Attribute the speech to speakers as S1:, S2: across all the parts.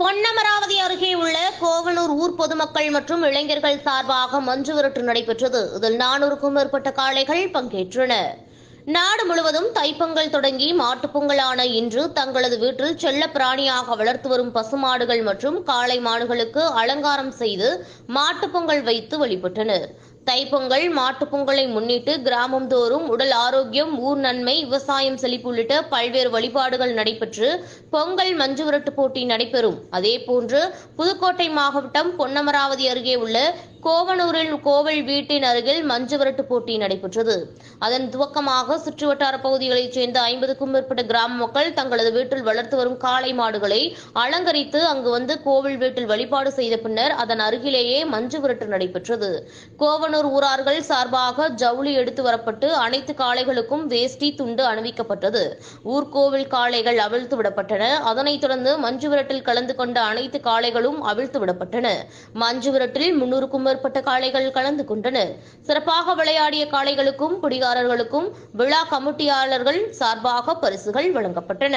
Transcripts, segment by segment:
S1: பொன்னமராவதி அருகே உள்ள கோவனூர் ஊர் பொதுமக்கள் மற்றும் இளைஞர்கள் சார்பாக மஞ்சு விரட்டு நடைபெற்றது. இதில் நானூறுக்கும் மேற்பட்ட காளைகள் பங்கேற்றன. நாடு முழுவதும் தைப்பொங்கல் தொடங்கி மாட்டுப்பொங்கலான இன்று தங்களது வீட்டில் செல்ல பிராணியாக வளர்த்து வரும் பசுமாடுகள் மற்றும் காளை மாடுகளுக்கு அலங்காரம் செய்து மாட்டுப்பொங்கல் வைத்து வழிபட்டனர். தைப்பொங்கல் மாட்டுப்பொங்கலை முன்னிட்டு கிராமம் தோறும் உடல் ஆரோக்கியம் ஊர் நன்மை விவசாயம் செழிப்பு உள்ளிட்ட பல்வேறு வழிபாடுகள் நடைபெற்று பொங்கல் மஞ்சுவிரட்டு போட்டி நடைபெறும். அதேபோன்று புதுக்கோட்டை மாவட்டம் பொன்னமராவதி அருகே உள்ள கோவனூரில் கோவில் வீட்டின் அருகில் மஞ்சுவிரட்டு போட்டி நடைபெற்றது. அதன் துவக்கமாக சுற்றுவட்டார பகுதிகளைச் சேர்ந்த ஐம்பதுக்கும் மேற்பட்ட கிராம மக்கள் தங்களது வீட்டில் வளர்த்து வரும் காளை மாடுகளை அலங்கரித்து அங்கு வந்து கோவில் வீட்டில் வழிபாடு செய்த பின்னர் அதன் அருகிலேயே மஞ்சுவிரட்டு நடைபெற்றது. கோவனூர் ஊரார்கள் சார்பாக ஜவுளி எடுத்து வரப்பட்டு அனைத்து காளைகளுக்கும் வேஷ்டி துண்டு அணிவிக்கப்பட்டது. ஊர்கோவில் காளைகள் அவிழ்த்து விடப்பட்டன. அதனைத் தொடர்ந்து மஞ்சு விரட்டில் கலந்து கொண்ட அனைத்து காளைகளும் அவிழ்த்து விடப்பட்டன. மஞ்சுவிரட்டில் முன்னூறுக்கும் மேற்பட்ட காளைகள் கலந்து கொண்டனர். சிறப்பாக விளையாடிய காளைகளுக்கும் குடிகாரர்களுக்கும் விழா கமிட்டியாளர்கள் சார்பாக பரிசுகள் வழங்கப்பட்டன.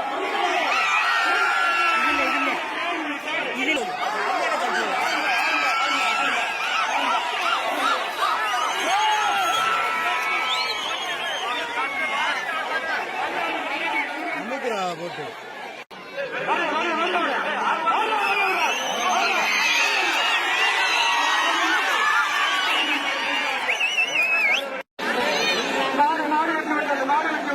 S2: போட்டு. நாடு நாடு விட்டு விட்டது நாடு விட்டு